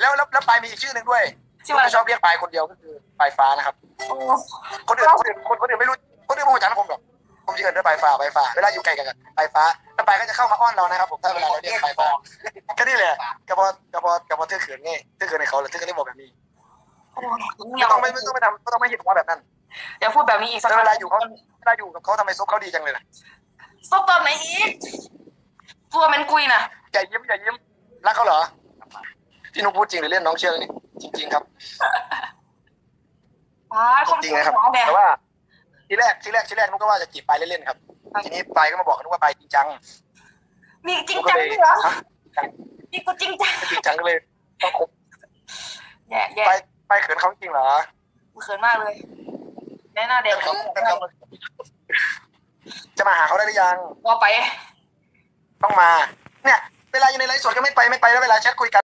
แล้วแล้วแล้วปลายมีอีกชื่อหนึ่งด้วยชื่ออะไรผมชอบเรียกปลายคนเดียวก็คือปลายฟ้านะครับ โอ้คนอื่นคนอื่นคนคนอื่นไม่รู้คนอื่นไม่รู้จักนะผมหรอกผมจะเกิดด้วยปลายฟ้าปลายฟ้าเวลาอยู่ไกลกันปลายฟ้าแล้วปลายก็จะเข้ามาอ้อนเรานะครับผมถ้าเวลาเราเรียกปลายฟ้าก็นี่แหละกระเพาะกระเพาะกระเพาะเทือกเขินไงเทือกเขินในเขาเลยเทือกเขินได้บอกแบบนี้โหไม่ต้องไม่ไม่ต้องไปทำไม่ต้องไม่เห็นว่าแบบนั้นอย่าพูดแบบนี้อีกสักแล้วเวลาอยู่เขาเวลาอยู่กับเขาทำไมซุปเขาดีจังเลยล่ะซบตอนไหนอีกตัวเป็นกุยนะอย่ายิ้มอย่ายิ้มรักเขาเหรอ พี่นุ๊กพูดจริงหรือเล่นน้องเชื่อเลยนี่จริง ๆ ครับป้าคนจริงนะครับหัวเนี่ยแต่ว่าทีแรกทีแรกทีแรกนุ๊กก็ว่าจะจีบปลายเล่นๆครับทีนี้ปลายก็มาบอกกับนุ๊กว่าปลายจริงจังมีจริงนุ๊กก็จังเลยด้วยเหรอฮะนี่กูจริงจังจริงจังก็เลยต้องคบแย่แย่ปลายปลายเขินเขาจริงเหรอกูเขินมากเลยแน่หน้าเด็กเขาจะมาหาเขาได้หรือยังว่าไป ต้องมา เนี่ยเวลาอยู่ในไลฟ์สดก็ไม่ไปไม่ไปแล้วเวลาแชทคุยกัน